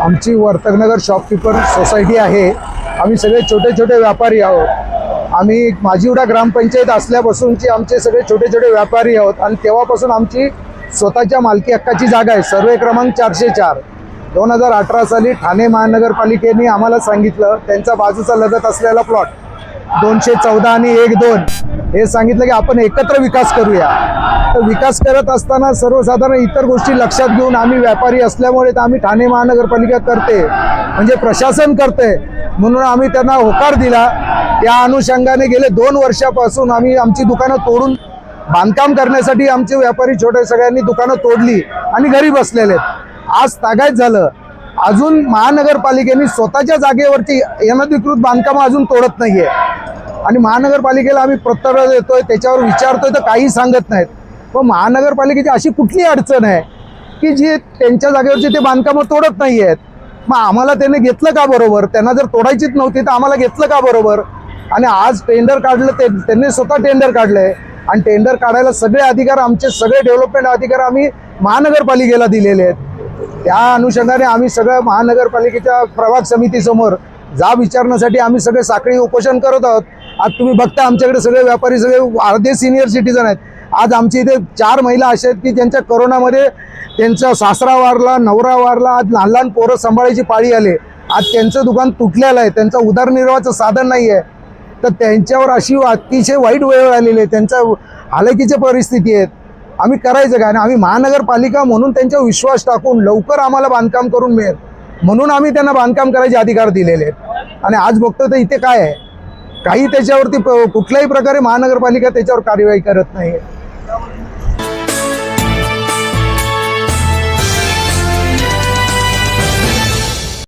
आमची Vartak Nagar shopkeeper society आहे. आम्ही सगळे छोटे छोटे व्यापारी आहोत. आम्ही माझीवडा ग्रामपंचायत असल्यापासूनची आमचे सगळे छोटे छोटे व्यापारी आहोत आणि तेव्हापासून आमची स्वतःच्या मालकी हक्काची जागा आहे. सर्वे क्रमांक चारशे चार. दोन हजार अठरा साली ठाणे महानगरपालिकेने आम्हाला सांगितलं त्यांचा बाजूचा लगत असलेला प्लॉट दोनशे चौदा आणि एक दोन. हे सांगितलं की आपण एकत्र विकास करूया. तर विकास करत असताना सर्वसाधारण इतर गोष्टी लक्षात घेऊन आम्ही व्यापारी असल्यामुळे तर आम्ही ठाणे महानगरपालिका करते. म्हणजे प्रशासन करते. म्हणून आम्ही त्यांना होकार दिला. त्या अनुषंगाने गेले दोन वर्षापासून आम्ही आमची दुकानं तोडून बांधकाम करण्यासाठी आमचे व्यापारी छोटे सगळ्यांनी दुकानं तोडली आणि घरी बसलेले आज तागायत झालं. अजून महानगरपालिकेने स्वतःच्या जागेवरती अनधिकृत बांधकाम अजून तोडत नाहीये. आणि महानगरपालिकेला आम्ही प्रत्युत्तर देतोय त्याच्यावर विचारतोय तर काही सांगत नाहीत. व महानगरपालिकेची अशी कुठली अडचण आहे की जी त्यांच्या जागेवरची ते बांधकामं तोडत नाही आहेत? मग आम्हाला त्याने घेतलं का बरोबर? त्यांना जर तोडायचीच नव्हती तर आम्हाला घेतलं का बरोबर? आणि आज टेंडर काढलं ते त्यांनी स्वतः टेंडर काढलंय. आणि टेंडर काढायला सगळे अधिकार आमचे सगळे डेव्हलपमेंट अधिकार आम्ही महानगरपालिकेला दिलेले आहेत. त्या अनुषंगाने आम्ही सगळं महानगरपालिकेच्या प्रभाग समितीसमोर जा विचारण्यासाठी आम्ही सगळे साखळी उपोषण करत आहोत. आज तुम्ही बघता आमच्याकडे सगळे व्यापारी सगळे अर्धे सिनियर सिटीजन आहेत. आज आमच्या इथे चार महिला अशा आहेत की ज्यांच्या कोरोनामध्ये त्यांचा सासरा वारला नवरा वारला आज लहान लहान पोरं सांभाळायची पाळी आले. आज त्यांचं दुकान तुटलेलं आहे त्यांचा उदरनिर्वाहाचं साधन नाही आहे तर त्यांच्यावर अशी अतिशय वाईट वेळ आलेली आहे त्यांच्या हालकीच्या परिस्थिती आहेत. आम्ही करायचं काय? आणि आम्ही महानगरपालिका म्हणून त्यांच्यावर विश्वास टाकून लवकर आम्हाला बांधकाम करून मिळेल. म्हणून आम्ही त्यांना बांधकाम करायचे अधिकार दिलेले आहेत. आणि आज बघतो तर इथे काय आहे? काही त्याच्यावरती कुठल्याही प्रकारे महानगरपालिका त्याच्यावर कार्यवाही करत नाही